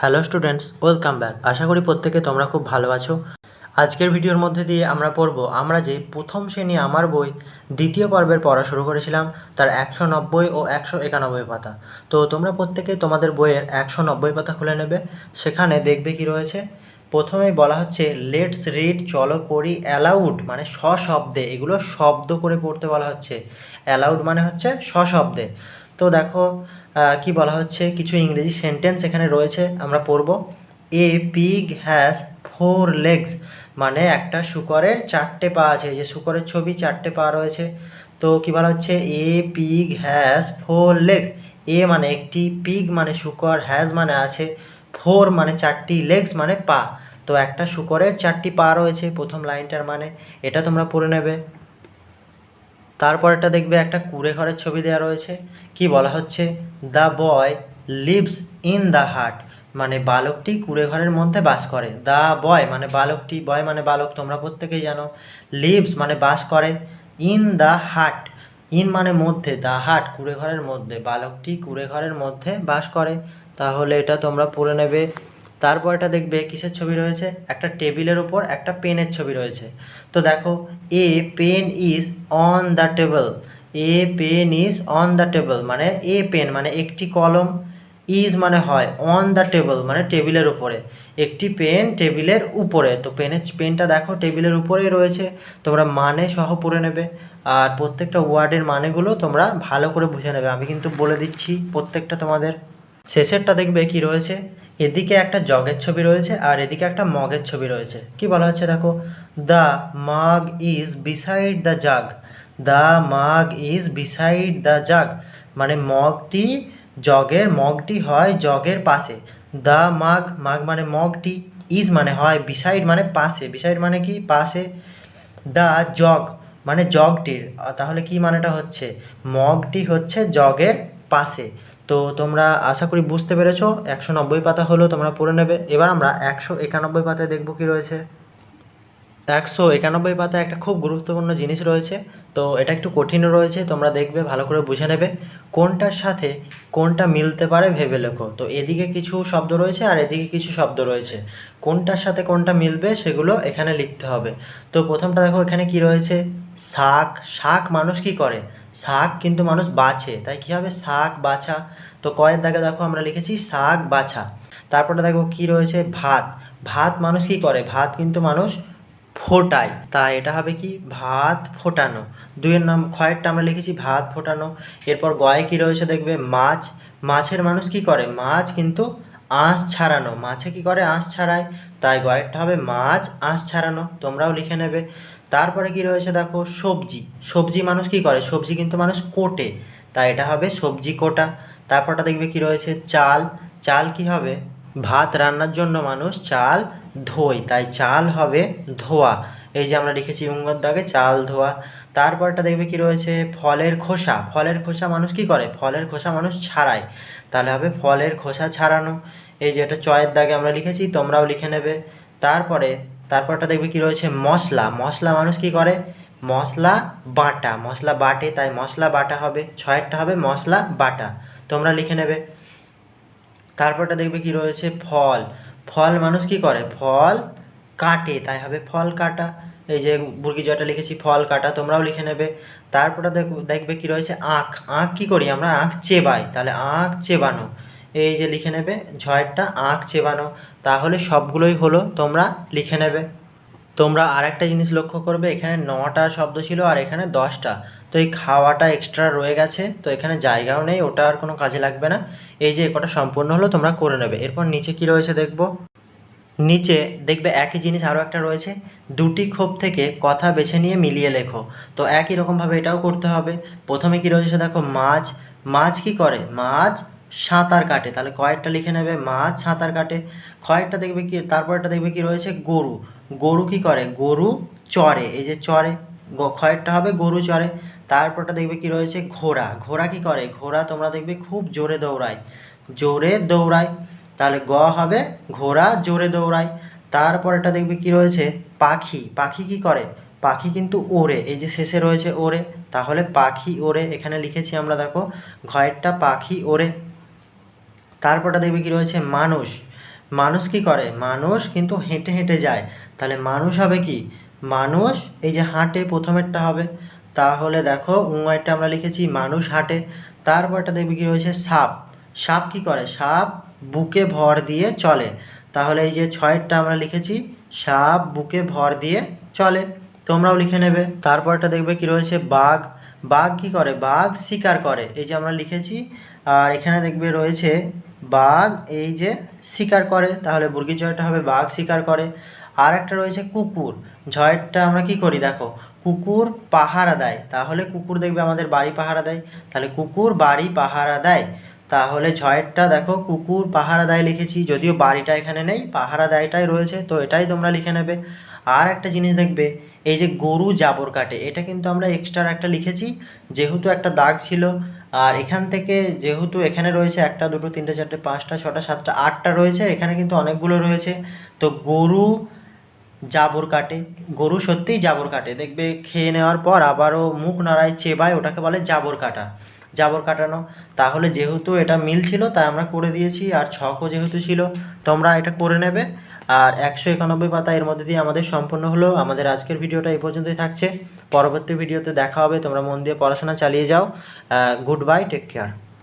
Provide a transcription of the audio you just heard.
Hello students, welcome back. আশা করি প্রত্যেকে তোমরা খুব ভালো আছো। আজকের ভিডিওর মধ্যে দিয়ে আমরা পড়ব, আমরা যে প্রথম শ্রেণি আমার বই দ্বিতীয় পর্বের পড়া শুরু করেছিলাম, তার একশো নব্বই ও একশো একানব্বই পাতা। তো তোমরা প্রত্যেকে তোমাদের বইয়ের একশো নব্বই পাতা খুলে নেবে, সেখানে দেখবে কি রয়েছে। প্রথমেই বলা হচ্ছে লেটস রিড চলো পড়ি অ্যালাউড মানে সশব্দে, এগুলো শব্দ করে পড়তে বলা হচ্ছে। অ্যালাউড মানে হচ্ছে সশব্দে। তো দেখো কি বলা হচ্ছে? কিছু ইংরেজি সেন্টেন্স এখানে রয়েছে, আমরা পড়ব। A pig has four legs মানে একটা শুকরের চারটে পা আছে। যে শুকরের ছবি, চারটে পা রয়েছে। তো কি বলা হচ্ছে? A pig has four legs a মানে একটি পিগ মানে শুকর হ্যাজ মানে আছে। ফোর মানে চারটি লেগস মানে পা। তো একটা শুকরের চারটি পা রয়েছে, প্রথম লাইনটার মানে। এটা তোমরা পড়ে নেবে। তারপরেরটা দেখবে একটা কুড়ে ঘরের ছবি দেওয়া রয়েছে। কি বলা হচ্ছে? The boy lives in the hut মানে বালকটি কুড়ে ঘরের মধ্যে বাস করে। দ্য বয় মানে বালকটি, বয় মানে বালক, তোমরা প্রত্যেকেই জানো। লিভস মানে বাস করে। ইন দ্য হাট ইন মানে মধ্যে, দ্য হাট কুড়ে ঘরের মধ্যে, বালকটি কুড়ে ঘরের মধ্যে বাস করে। তাহলে এটা তোমরা পড়ে নেবে তারপর এটা দেখবে কিসের ছবি রয়েছে? একটা টেবিলের উপর, একটা পেনের ছবি রয়েছে। তো দেখো a pen is on the table a pen is on the table মানে এ পেন মানে একটি কলম ইজ মানে হয় অন দ্য টেবল মানে টেবিলের উপরে। একটি পেন টেবিলের উপরে। তো পেনের পেনটা দেখো, টেবিলের উপরেই রয়েছে। তোমরা মানে সহ পড়ে নেবে। আর প্রত্যেকটা ওয়ার্ডের মানেগুলো তোমরা ভালো করে বুঝে নেবে। আমি কিন্তু বলে দিচ্ছি প্রত্যেকটা তোমাদের। শেষেরটা দেখবে কি রয়েছে? এদিকে একটা জগের ছবি রয়েছে আর এদিকে একটা মগের ছবি রয়েছে। কি বলা হচ্ছে দেখো? The mug is beside the jug. The mug is beside the jug. মানে মগটি জগের, মগটি হয় জগের পাশে। দ্য মাগ মাগ মানে মগটি, ইজ মানে হয়, বিসাইড মানে পাশে। বিসাইড মানে কি? পাশে। দ্য জগ মানে জগটির। তাহলে কি মানেটা হচ্ছে? মগটি হচ্ছে জগের পাশে। তো তোমরা আশা করি বুঝতে পেরেছ, একশো নব্বই পাতা হলো তোমরা পড়ে নেবে। এবার আমরা একশো একানব্বই পাতায় দেখব কি রয়েছে। একশো একানব্বই পাতায় একটা খুব গুরুত্বপূর্ণ জিনিস রয়েছে, তো এটা একটু কঠিনও রয়েছে, তোমরা দেখবে, ভালো করে বুঝে নেবে। কোনটার সাথে কোনটা মিলতে পারে ভেবে লেখো। তো এদিকে কিছু শব্দ রয়েছে আর এদিকে কিছু শব্দ রয়েছে। কোনটার সাথে কোনটা মিলবে সেগুলো এখানে লিখতে হবে। তো প্রথমটা দেখো এখানে কি রয়েছে? শাক শাক মানুষ কি করে? শাক কিন্তু মানুষ বাছে। তাই কী হবে শাক বাছা? তো কয়ের দাগে দেখো আমরা লিখেছি শাক বাছা। তারপরে দেখো কি রয়েছে? ভাত। ভাত মানুষ কি করে? ভাত কিন্তু মানুষ ফোটায়। তা এটা হবে কি? ভাত ফোটানো। দুইয়ের নাম খয়েরটা আমরা লিখেছি ভাত ফোটানো। এরপর গয়ে কি রয়েছে দেখবে? মাছ। মাছের মানুষ কি করে? মাছ কিন্তু আঁশ ছাড়ানো। মাছে কি করে? আঁশ ছাড়ায়। তাই গয়েরটা হবে মাছ আঁশ ছাড়ানো। তোমরাও লিখে নেবে। তারপরে কি রয়েছে দেখো, সবজি। সবজি মানুষ কি করে? সবজি কিন্তু মানুষ কোটে। তাই এটা হবে সবজি কোটা। তারপরটা দেখবে কি রয়েছে? চাল। চাল কি হবে? ভাত রান্নার জন্য মানুষ চাল ধোয়। তাই চাল হবে ধোয়া। এই যে আমরা লিখেছি উঙ্গর দাগে চাল ধোয়া। তারপরটা দেখবে কি রয়েছে? ফলের খোসা। ফলের খোসা মানুষ কি করে? ফলের খোসা মানুষ ছাড়ায়। তাহলে হবে ফলের খোসা ছাড়ানো। এই যে এটা চয়ের দাগে আমরা লিখেছি, তোমরাও লিখে নেবে। তারপরে তারপরটা দেখবে কি রয়েছে? মশলা। মশলা মানুষ কি করে? মশলা বাটা। মশলা বাটে, তাই মশলা বাটা হবে। ছয়েরটা হবে মশলা বাটা। তোমরা লিখে নেবে। তারপরটা দেখবে কি রয়েছে? ফল। ফল মানুষ কি করে? ফল কাটে, তাই হবে ফল কাটা। এই যে বুর্গি জয়টা লিখেছি, ফল কাটা, তোমরাও লিখে নেবে। তারপরে দেখ- দেখবে কি রয়েছে? আখ। আখ কি করি আমরা? আখ চেবাই। তাহলে আখ চেবানো। এই যে লিখে নেবে, ঝয়েরটা আখ চেবানো, তাহলে সবগুলোই হলো, তোমরা লিখে নেবে। তোমরা আরেকটা জিনিস লক্ষ্য করবে, এখানে নটা শব্দ ছিল আর এখানে দশটা। তো এই খাওয়াটা এক্সট্রা রয়ে গেছে, তো এখানে জায়গাও নেই, ওটা আর কোনো কাজে লাগবে না। এই যে কটা সম্পূর্ণ হলো, তোমরা করে নেবে। এরপর নিচে কি রয়েছে দেখব? নিচে দেখবে একই জিনিস আরও একটা রয়েছে, দুটি ক্ষোভ থেকে কথা বেছে নিয়ে মিলিয়ে লেখো। তো একই রকমভাবে এটাও করতে হবে। প্রথমে কি রয়েছে দেখো, মাছ। মাছ কি করে? মাছ সাঁতার কাটে। তাহলে কয়েকটা লিখে নেবে, মাছ, সাঁতার কাটে। কয়েকটা দেখবে কি, তারপরটা দেখবে কি রয়েছে? গরু। গরু কি করে? গরু চড়ে। এই যে চড়ে, গ- ক্ষয়েরটা হবে, গরু চড়ে। তারপরটা দেখবে কি রয়েছে? ঘোড়া। ঘোড়া কি করে? ঘোড়া তোমরা দেখবে খুব জোরে দৌড়ায়। জোরে দৌড়ায়। তাহলে গ হবে, ঘোড়া জোরে দৌড়ায়। তারপরেটা দেখবে কি রয়েছে? পাখি। পাখি কি করে? পাখি কিন্তু ওড়ে। এই যে শেষে রয়েছে ওড়ে। তাহলে পাখি ওড়ে। এখানে লিখেছি আমরা, দেখো, ঘয়েরটা পাখি ওড়ে। তারপরটা দেখবে কি রয়েছে? মানুষ। মানুষ কি করে? মানুষ কিন্তু হেঁটে হেঁটে যায়। তাহলে মানুষ হবে কি? মানুষ, এই যে হাঁটে প্রথমেরটা হবে। তাহলে দেখো উঁয়ারটা আমরা লিখেছি মানুষ হাঁটে। তারপরটা দেখবি কি রয়েছে? সাপ। সাপ কি করে? সাপ বুকে ভর দিয়ে চলে। তাহলে এই যে ছয়েরটা আমরা লিখেছি, সাপ বুকে ভর দিয়ে চলে। তোমরাও লিখে নেবে। তারপরটা দেখবে কি রয়েছে? বাঘ বাঘ কি করে? বাঘ শিকার করে। এই যে আমরা লিখেছি, আর এখানে দেখবে রয়েছে বাঘ এই যে শিকার করে। তাহলে বুর্গির জয়টা হবে বাঘ শিকার করে। আর একটা রয়েছে কুকুর। ঝয়েরটা আমরা কি করি? দেখো, কুকুর পাহারা দেয়। তাহলে কুকুর দেখবে আমাদের বাড়ি পাহারা দেয়। তাহলে কুকুর বাড়ি পাহারা দেয়। তাহলে ঝয়েরটা দেখো, কুকুর পাহারা দেয় লিখেছি। যদিও বাড়িটা এখানে নেই, পাহারা দেয়টাই রয়েছে। তো এটাই তোমরা লিখে নেবে। আর একটা জিনিস দেখবে, এই যে গরু জাবর কাটে, এটা কিন্তু আমরা এক্সট্রা একটা লিখেছি, যেহেতু একটা দাগ ছিল, আর এখান থেকে যেহেতু এখানে রয়েছে একটা, দুটো, তিনটে, চারটে, পাঁচটা, ছটা, সাতটা, আটটা রয়েছে, এখানে কিন্তু অনেকগুলো রয়েছে। তো গরু জাবর কাটে, গরু সত্যিই জাবর কাটে, দেখবে খেয়ে নেওয়ার পর আবারও মুখ নাড়ায়, চেবায়, ওটাকে বলে জাবর কাটা। জাবর কাটানো, তাহলে যেহেতু এটা মিল ছিল, তাই আমরা করে দিয়েছি, আর ছকও যেহেতু ছিল, তোমরা এটা করে নেবে। আর একশো একানব্বই পাতা এর মধ্যে দিয়ে আমাদের সম্পূর্ণ হলো। আমাদের আজকের ভিডিওটা এই পর্যন্তই থাকছে। পরবর্তী ভিডিওতে দেখা হবে। তোমরা মন দিয়ে পড়াশোনা চালিয়ে যাও। Good bye take care